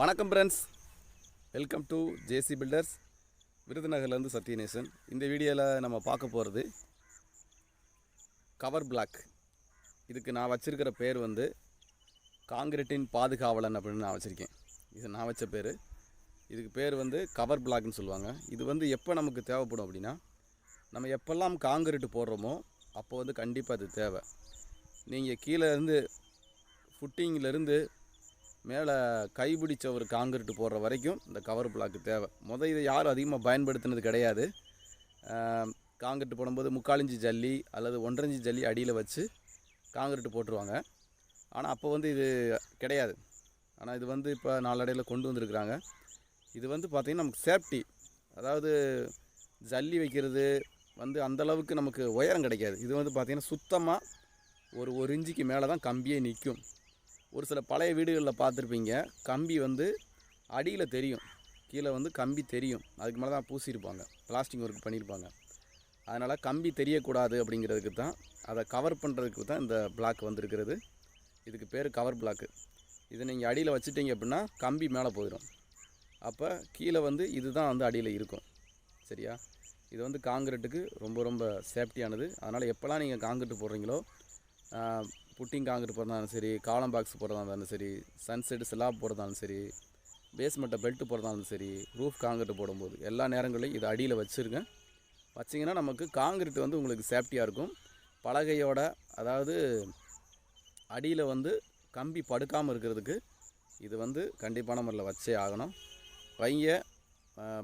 வணக்கம் friends welcome to JC builders விருதுநகர்லேருந்து Sathyanesan. இந்த வீடியோவில் நம்ம பார்க்க போகிறது கவர் பிளாக் இதுக்கு நான் வச்சுருக்கிற பேர் வந்து காங்கிரீட்டின் பாதுகாவலன் அப்படின்னு நான் வச்சுருக்கேன். இது நான் வச்ச பேர். இதுக்கு பேர் வந்து கவர் பிளாக்னு சொல்லுவாங்க. இது வந்து எப்போ நமக்கு தேவைப்படும் அப்படின்னா நம்ம எப்போல்லாம் காங்கிரீட்டு போடுறோமோ அப்போ வந்து கண்டிப்பாக அது தேவை. நீங்கள் கீழே இருந்து ஃபுட்டிங்கிலேருந்து மேலே கைபிடிச்ச ஒரு காங்கிரீட் போடுற வரைக்கும் இந்த கவர் பிளாக்கு தேவை. முத இதை யாரும் அதிகமாக பயன்படுத்தினது கிடையாது. காங்கிரீட் போடும்போது முக்காலிஞ்சி ஜல்லி அல்லது ஒன்றரை ஜல்லி அடியில் வச்சு காங்கிரீட் போட்டுருவாங்க. ஆனால் அப்போ வந்து இது கிடையாது. ஆனால் இது வந்து இப்போ நாளடையில் கொண்டு வந்திருக்கிறாங்க. இது வந்து பார்த்திங்கன்னா நமக்கு சேஃப்டி அதாவது ஜல்லி வைக்கிறது வந்து அந்த அளவுக்கு நமக்கு உயரம் கிடைக்காது. இது வந்து பார்த்திங்கன்னா சுத்தமாக ஒரு ஒரு இன்ச்சுக்கு மேலே தான் கம்பியே நிற்கும் ஒரு சில பழைய வீடுகளில் பார்த்துருப்பீங்க. கம்பி வந்து அடியில் தெரியும். கீழே வந்து கம்பி தெரியும். அதுக்கு மேலே தான் பூசியிருப்பாங்க. பிளாஸ்டிக் ஒர்க் பண்ணியிருப்பாங்க. அதனால் கம்பி தெரியக்கூடாது அப்படிங்கிறதுக்கு தான் அதை கவர் பண்ணுறதுக்கு தான் இந்த பிளாக் வந்திருக்கிறது. இதுக்கு பேர் கவர் பிளாக்கு இதை நீங்கள் அடியில் வச்சுட்டீங்க அப்படின்னா கம்பி மேலே போயிடும் அப்போ கீழே வந்து இதுதான் வந்து அடியில் இருக்கும். சரியா? இது வந்து காங்கிரீட்டுக்கு ரொம்ப ரொம்ப சேஃப்டியானது. அதனால் எப்போல்லாம் நீங்கள் காங்கிரீட் போடுறீங்களோ புட்டிங் காங்கிரீட் போடுறதாலும் சரி காலம் பாக்ஸ் போடுறதா இருந்தாலும் சரி சன்செட் ஸ்லாப் போடுறதாலும் சரி பேஸ்மெண்ட்டை பெல்ட் போடுறதாலும் சரி ரூஃப் காங்கிரீட் போடும்போது எல்லா நேரங்களையும் இது அடியில் வச்சுருக்கேன் வச்சிங்கன்னா நமக்கு காங்கிரீட் வந்து உங்களுக்கு சேஃப்டியாக இருக்கும். பலகையோட அதாவது அடியில் வந்து கம்பி படுக்காமல் இருக்கிறதுக்கு இது வந்து கண்டிப்பான முறையில் வச்சே ஆகணும். வைங்க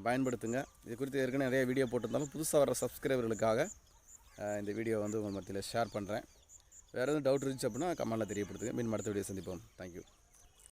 பயன்படுத்துங்க. இது குறித்து ஏற்கனவே நிறைய வீடியோ போட்டிருந்தாலும் புதுசாக வர சப்ஸ்கிரைபர்களுக்காக இந்த வீடியோ வந்து உங்கள் மத்தியில் ஷேர் பண்ணுறேன் வேறு எதுவும் டவுட் இருந்துச்சு அப்படின்னா கமெண்ட்டில் தெரியப்படுத்துங்க மீன் மடத்த வீடியோ சந்திப்போம். தேங்க்யூ